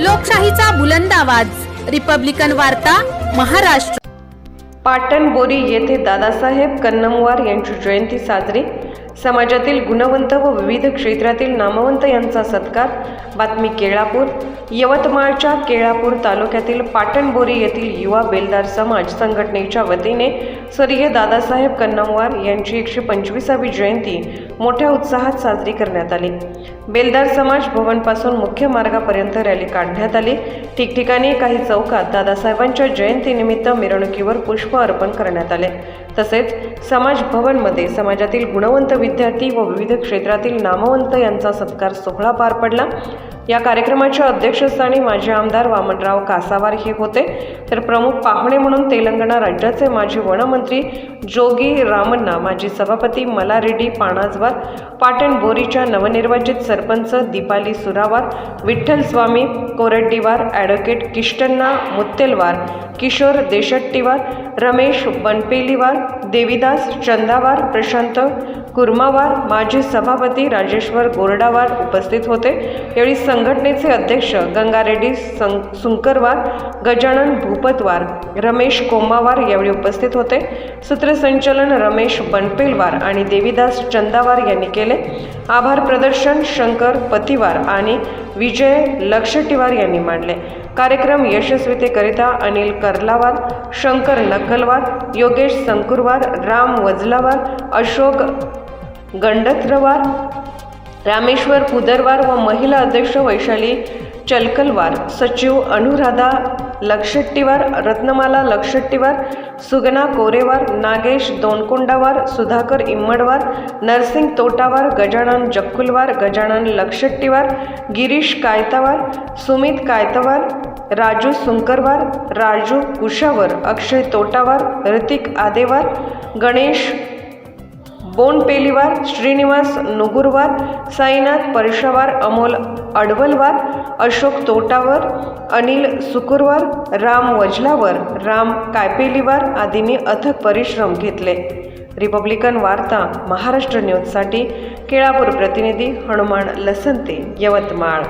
लोकशाहीचा बुलंद आवाज. रिपब्लिकन वार्ता महाराष्ट्र. पाटण बोरी येथे दादासाहेब कन्नमवार यांची जयंती साजरी. समाजातील गुणवंत व विविध क्षेत्रातील नामवंत यांचा सत्कार. बातमी केळापूर. यवतमाळच्या केळापूर तालुक्यातील पाटणबोरी येथील युवा बेलदार समाज संघटनेच्या वतीने स्वर्गीय दादासाहेब कन्नमवार यांची एकशे पंचवीसावी जयंती मोठ्या उत्साहात साजरी करण्यात आली. बेलदार समाज भवनपासून मुख्य मार्गापर्यंत रॅली काढण्यात आली. ठिकठिकाणी काही चौकात दादासाहेबांच्या जयंतीनिमित्त मिरवणुकीवर पुष्प अर्पण करण्यात आले. तसेच समाज भवनमध्ये समाजातील गुणवंत विद्यार्थी व विविध क्षेत्रातील नामवंत यांचा सत्कार सोहळा पार पडला. या कार्यक्रमाच्या अध्यक्षस्थानी माजी आमदार वामनराव कासावार हे होते. तर प्रमुख पाहुणे म्हणून तेलंगणा राज्याचे माजी वनमंत्री जोगी रामण्णा माजी सभापती मलारेड्डी पाणाजवार पाटण बोरीच्या नवनिर्वाचित सरपंच दीपाली सुरावार विठ्ठल स्वामी कोरड्डीवार ॲडव्होकेट किष्टन्ना मुत्तेलवार किशोर देशट्टीवार रमेश बनपेलीवार देविदास चंदावार प्रशांत कुर्मावार माजी सभापती राजेश्वर गोरडावार उपस्थित होते. यावेळी संघटनेचे अध्यक्ष गंगारेड्डी सं सुंकरवार गजानन भूपतवार रमेश कोमावार यावेळी उपस्थित होते. सूत्रसंचलन रमेश बनपेलवार आणि देवीदास चंदावार यांनी केले. आभार प्रदर्शन शंकर पतिवार आणि विजय लक्षटिवार यांनी मांडले. कार्यक्रम यशस्वीतेकरिता अनिल कर्लावार शंकर नक्कलवार योगेश संकुरवार राम वजलावार अशोक गंडत्रवार रामेश्वर पुदरवार व महिला अध्यक्ष वैशाली चलकलवार सचिव अनुराधा लक्षट्टीवार रत्नमाला लक्षट्टीवार सुगना कोरेवार नागेश दोनकोंडावार सुधाकर इम्मडवार नरसिंग तोटावार गजानन जक्कुलवार गजानन लक्षट्टीवार गिरीश कायतावार सुमित कायतवार राजू सुंकरवार राजू कुशावर अक्षय तोटावार ऋतिक आदेवार गणेश बोनपेलीवार श्रीनिवास नुगुरवार साईनाथ परशावार अमोल अडवलवार अशोक तोटावर अनिल सुकुरवार राम वजलावर राम कायपेलीवार आदींनी अथक परिश्रम घेतले. रिपब्लिकन वार्ता महाराष्ट्र न्यूजसाठी केळापूर प्रतिनिधी हनुमान लसंते यवतमाळ.